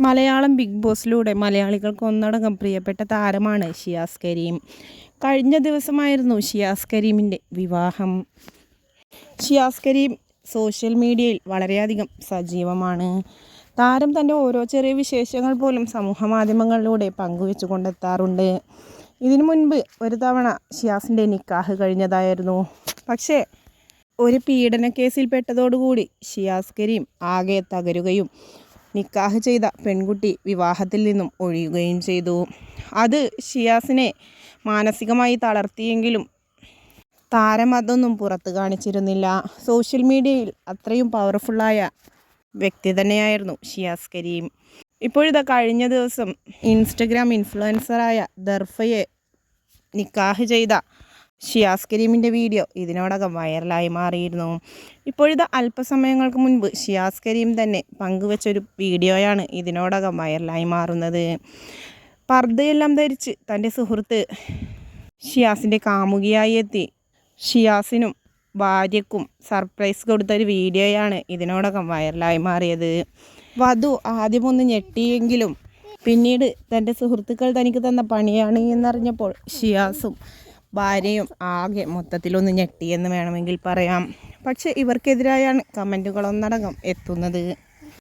Malayalam big ബോസിലൂടെ മലയാളികൾക്ക് ഒന്നടങ്കം പ്രിയപ്പെട്ട താരമാണ് ഷിയാസ് കരീം. കഴിഞ്ഞ ദിവസമായിരുന്നു ഷിയാസ് കരീമിന്റെ വിവാഹം. ഷിയാസ് കരീം സോഷ്യൽ മീഡിയയിൽ വളരെയധികം സജീവമാണ്. താരം തന്റെ ഓരോ ചെറിയ വിശേഷങ്ങൾ പോലും സമൂഹ മാധ്യമങ്ങളിലൂടെ പങ്കുവെച്ചു കൊണ്ടെത്താറുണ്ട്. ഇതിനു മുൻപ് ഒരു തവണ ഷിയാസിന്റെ നിക്കാഹ് കഴിഞ്ഞതായിരുന്നു. പക്ഷേ ഒരു പീഡന കേസിൽ പെട്ടതോടുകൂടി ഷിയാസ് കരീം ആകെ തകരുകയും നിക്കാഹ് ചെയ്ത പെൺകുട്ടി വിവാഹത്തിൽ നിന്നും ഒഴിയുകയും ചെയ്തു. അത് ഷിയാസിനെ മാനസികമായി തളർത്തിയെങ്കിലും താരം അതൊന്നും പുറത്ത് കാണിച്ചിരുന്നില്ല. സോഷ്യൽ മീഡിയയിൽ അത്രയും പവർഫുള്ളായ വ്യക്തി തന്നെയായിരുന്നു ഷിയാസ് കരീം. ഇപ്പോഴിതാ കഴിഞ്ഞ ദിവസം ഇൻസ്റ്റഗ്രാം ഇൻഫ്ലുവൻസറായ ദർഫയെ നിക്കാഹ് ചെയ്ത ഷിയാസ് കരീമിന്റെ വീഡിയോ ഇതിനോടകം വൈറലായി മാറിയിരുന്നു. ഇപ്പോഴത്തെ അല്പസമയങ്ങൾക്ക് മുൻപ് ഷിയാസ് കരീം തന്നെ പങ്കുവച്ചൊരു വീഡിയോയാണ് ഇതിനോടകം വൈറലായി മാറുന്നത്. പർദ്ദയെല്ലാം ധരിച്ച് തന്റെ സുഹൃത്ത് ഷിയാസിന്റെ കാമുകിയായി എത്തി. ഷിയാസിനും ഭാര്യക്കും സർപ്രൈസ് കൊടുത്തൊരു വീഡിയോയാണ് ഇതിനോടകം വൈറലായി മാറിയത്. വധു ആദ്യമൊന്ന് ഞെട്ടിയെങ്കിലും പിന്നീട് തന്റെ സുഹൃത്തുക്കൾ തനിക്ക് തന്ന പണിയാണ് എന്നറിഞ്ഞപ്പോൾ ഷിയാസും ഭാര്യയും ആകെ മൊത്തത്തിലൊന്ന് ഞെട്ടിയെന്ന് വേണമെങ്കിൽ പറയാം. പക്ഷേ ഇവർക്കെതിരായാണ് കമന്റുകളൊന്നടങ്കം എത്തുന്നത്.